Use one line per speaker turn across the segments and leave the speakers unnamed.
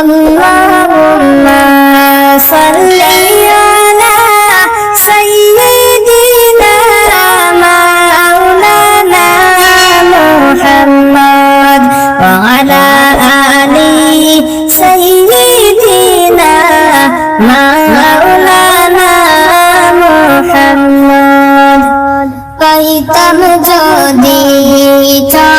اللهم صل على سيدنا مولانا محمد وعلى آل سيدنا مولانا محمد পাইতাম যদি চরণ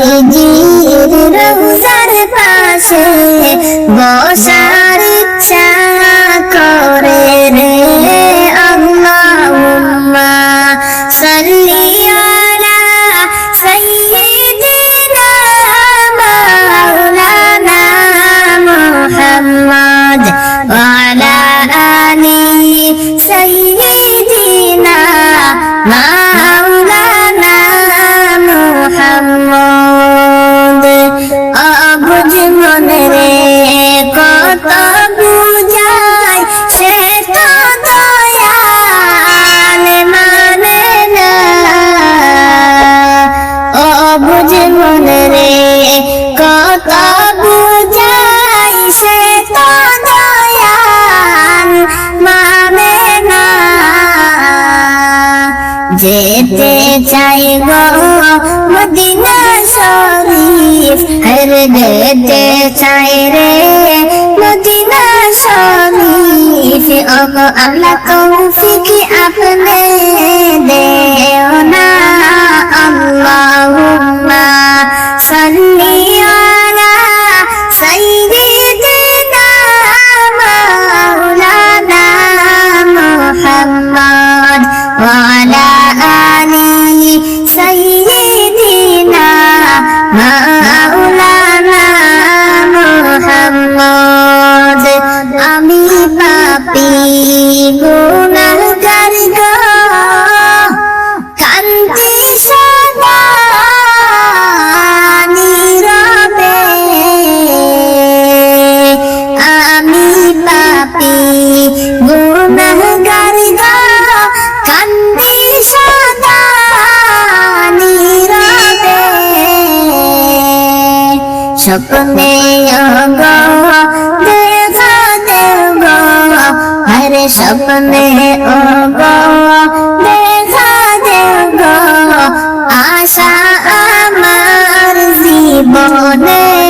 পাশে বসার ইচ্ছা করে রে আল্লাহুম্মা সাল্লি আলা সাইয়্যিদিনা মাওলানা মুহাম্মদ ওয়া আলা আলি যেতে চাই গো মদিনা শরীফ? হরে যেতে চাই রে মদিনা শরীফ। ওগো আল্লাহ তৌফিক আপনি দেও না, আল্লাহুম্মা সাল্লি আলা সাইয়্যিদিনা মাওলানা মুহাম্মদ স্বপ্নে হরে স্বপ্নে ও গো আশা আমার জীবনে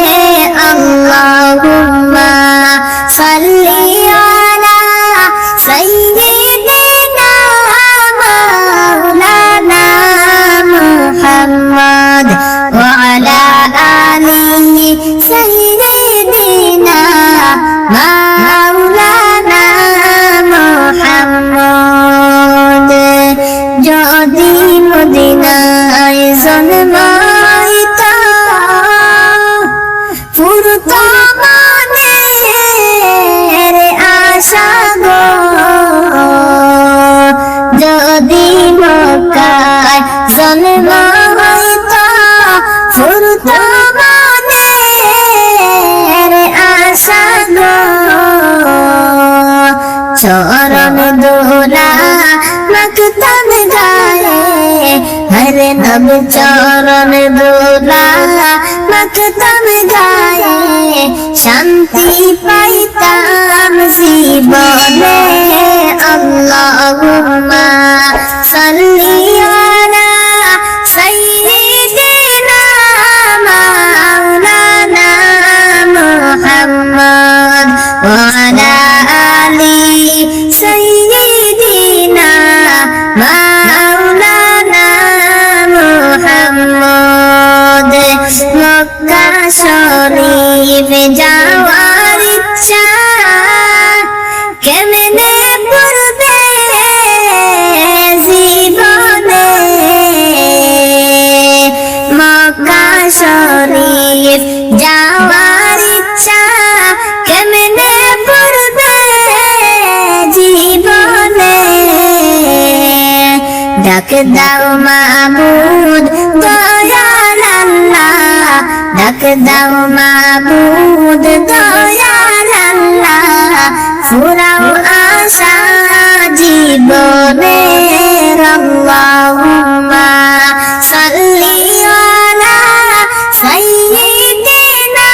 আশা গো যদি মক্কায় জন্মাইত ফুরত মনের আশা গো চরণ দোলা মকতম গায়ে, হরে নব চরণ দোলা মকতম গায়ে। শান্তি পাইতাম জীবনে আল্লাহুম্মা। সাল্লি আলা সাইয়্যিদিনা মাওলানা মুহাম্মদ। ওয়া ডাক দাও মাবুদ দয়াল আল্লাহ। ডাক দাও মাবুদ দয়াল আল্লাহ। ফুরাও আশা জীবনে আল্লাহুম্মা। সাল্লি আলা সাইয়্যিদিনা